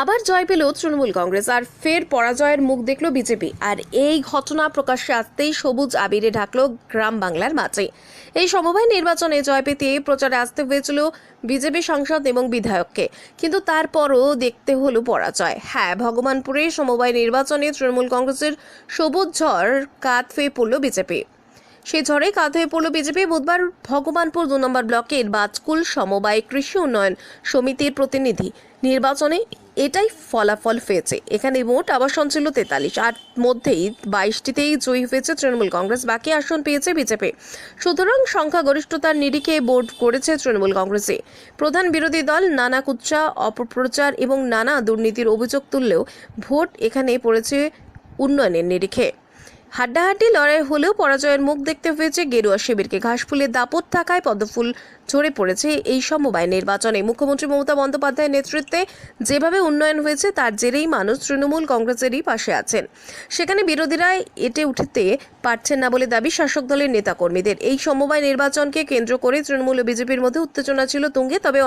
আবার জয় পেল তৃণমূল কংগ্রেস, আর ফের পরাজয়ের মুখ দেখল বিজেপি। আর এই ঘটনা প্রকাশ্যে আসতেই সবুজ আবিরে ঢাকলো গ্রাম বাংলার মাঝে এই সমবায় নির্বাচনে জয় পেতে প্রচারে আসতে হয়েছিল বিজেপি সাংসদ এবং বিধায়ককে। কিন্তু তারপরও দেখতে হলো পরাজয়। হ্যাঁ ভগবানপুরে সমবায় নির্বাচনে তৃণমূল কংগ্রেসের সবুজ ঝড় কাত হয়ে পড়ল বিজেপি। সেই ঝড়ে কাঁধ হয়ে পড়ল বিজেপি। বুধবার ভগবানপুর দু নম্বর ব্লকের বাজকুল সমবায় কৃষি উন্নয়ন সমিতির প্রতিনিধি নির্বাচনে এটাই ফলাফল হয়েছে এখানে মোট আবাসন ছিল তেতাল্লিশ, আর মধ্যেই বাইশটিতেই জয়ী হয়েছে তৃণমূল কংগ্রেস, বাকি আসন পেয়েছে বিজেপি। সুতরাং সংখ্যাগরিষ্ঠতার নিরিখে বোর্ড করেছে তৃণমূল কংগ্রেসে। প্রধান বিরোধী দল নানা কুচ্চা অপপ্রচার এবং নানা দুর্নীতির অভিযোগ তুললেও ভোট এখানে পড়েছে উন্নয়নের নিরিখে। হাড্ডাহাড্ডি লড়াই হলেও পরাজয়ের মুখ দেখতে হয়েছে গেরুয়া শিবিরকে। ঘাসফুলের দাপট থাকায় পদ্মফুল ঝরে পড়েছে এই সমবায় নির্বাচনে। মুখ্যমন্ত্রী মমতা বন্দ্যোপাধ্যায়ের নেতৃত্বে যেভাবে উন্নয়ন হয়েছে, তার জেরেই মানুষ তৃণমূল কংগ্রেসেরই পাশে আছেন। সেখানে বিরোধীরা এটে উঠতে পারছেন না বলে দাবি শাসক দলের নেতাকর্মীদের। এই সমবায় নির্বাচনকে কেন্দ্র করে তৃণমূল ও বিজেপির মধ্যে উত্তেজনা ছিল তুঙ্গে, তবে